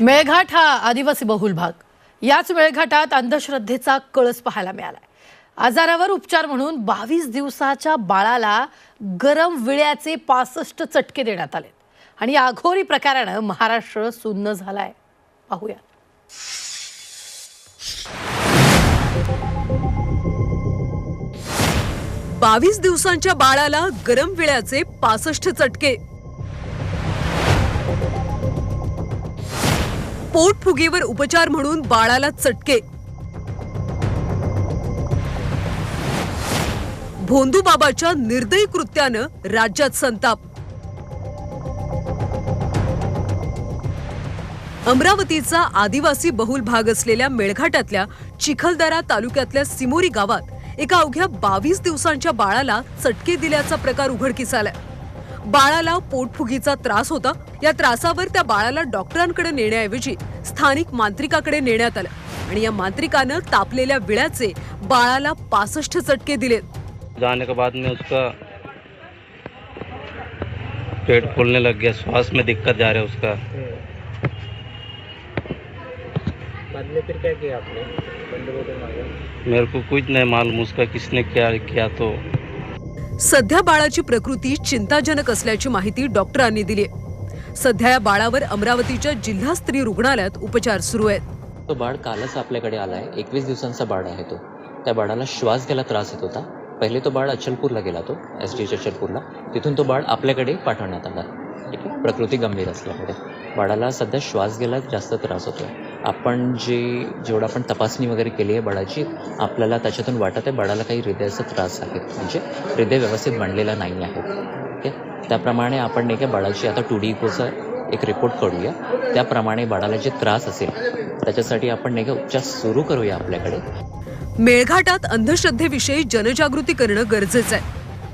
मेळघाट हा आदिवासी बहुल भाग. याच मेळघाटात अंधश्रद्धेचा कळस पाहायला मिळाला आजारावर उपचार म्हणून बावीस दिवसाच्या बाळाला गरम विळ्याचे पासष्ट चटके देण्यात आले आणि या अघोरी प्रकारानं महाराष्ट्र सुन्न झालाय. पाहूया. बावीस दिवसांच्या बाळाला गरम विळ्याचे पासष्ट चटके. पोटफुगीवर उपचार म्हणून बाळाला चटके. भोंदूबाबाच्या निर्दयी कृत्यानं राज्यात संताप. अमरावतीचा आदिवासी बहुल भाग असलेल्या मेळघाटातल्या चिखलदरा तालुक्यातल्या सिमोरी गावात एका अवघ्या बावीस दिवसांच्या बाळाला चटके दिल्याचा प्रकार उघडकीस आलाय. बाळाला पोटफुगीचा त्रास होता. या त्रासावर त्या बाळाला डॉक्टरांकडे नेण्याऐवजी स्थानिक मांत्रिकाकडे नेण्यात आलं. आणि या मांत्रिकानं तापलेल्या विळ्याचे बाळाला पासष्ट चटके दिलेत जाने के बाद में उसका पेट फूलने लग गया श्वास में दिक्कत जा रहा है उसका। बाद में फिर क्या किया आपने? मेरे को कुछ नहीं मालूम उसका किसने क्या किया तो। सध्या बाळाची प्रकृती चिंताजनक असल्याची माहिती डॉक्टरांनी दिली सध्या या बाळावर अमरावतीच्या जिल्हा स्त्री रुग्णालयात उपचार सुरू आहेत. तो बाळ कालच आपल्याकडे आला आहे एकवीस दिवसांचा बाळ आहे तो. त्या बाळाला श्वास घ्यायला त्रास येत होता. पहिले तो बाळ अचलपूरला गेला तो एस टी अचलपूरला. तिथून तो बाळ आपल्याकडे पाठवण्यात आला. ठीक आहे प्रकृती गंभीर असल्यामुळे. बाळाला सध्या श्वास घ्यायला जास्त त्रास होतो आपण जे जेवढं आपण तपासणी वगैरे केली आहे बाळाची आपल्याला त्याच्यातून वाटत आहे बाळाला काही हृदयाचा त्रास आहे. म्हणजे हृदय व्यवस्थित बनलेला नाही आहे. ठीक आहे त्याप्रमाणे आपण नाही का बाळाची आता टू डी इकोचा एक रिपोर्ट करूया त्याप्रमाणे बाळाला जे त्रास असेल त्याच्यासाठी आपण नाही का उपचार सुरू करूया आपल्याकडे. मेळघाटात अंधश्रद्धेविषयी जनजागृती करणं गरजेचं आहे.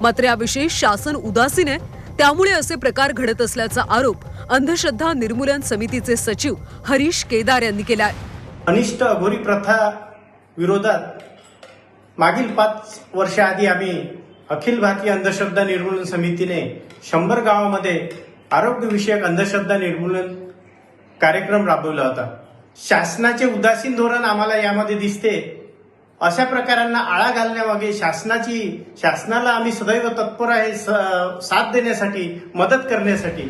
मात्र याविषयी शासन उदासीन आहे. त्यामुळे असे प्रकार घडत असल्याचा आरोप अंधश्रद्धा निर्मूलन समितीचे सचिव हरीश केदार यांनी केला अनिष्ट अघोरी प्रथा विरोधात मागील पाच वर्षाआधी आम्ही अखिल भारतीय अंधश्रद्धा निर्मूलन समितीने शंभर गावामध्ये आरोग्यविषयक अंधश्रद्धा निर्मूलन कार्यक्रम राबवला होता. शासनाचे उदासीन धोरण आम्हाला यामध्ये दिसते. अशा प्रकारांना आळा घालण्यामागे शासनाची शासनाला आम्ही सदैव तत्पर आहे साथ देण्यासाठी मदत करण्यासाठी.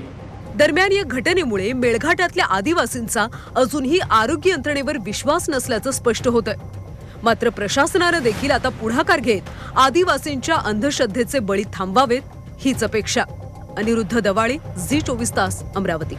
दरम्यान या घटनेमुळे मेळघाटातल्या आदिवासींचा अजूनही आरोग्य यंत्रणेवर विश्वास नसल्याचं स्पष्ट होत आहे मात्र प्रशासनानं देखील आता पुढाकार घेत आदिवासींच्या अंधश्रद्धेचे बळी थांबवावेत हीच अपेक्षा. अनिरुद्ध दवाळे झी चोवीस तास अमरावती.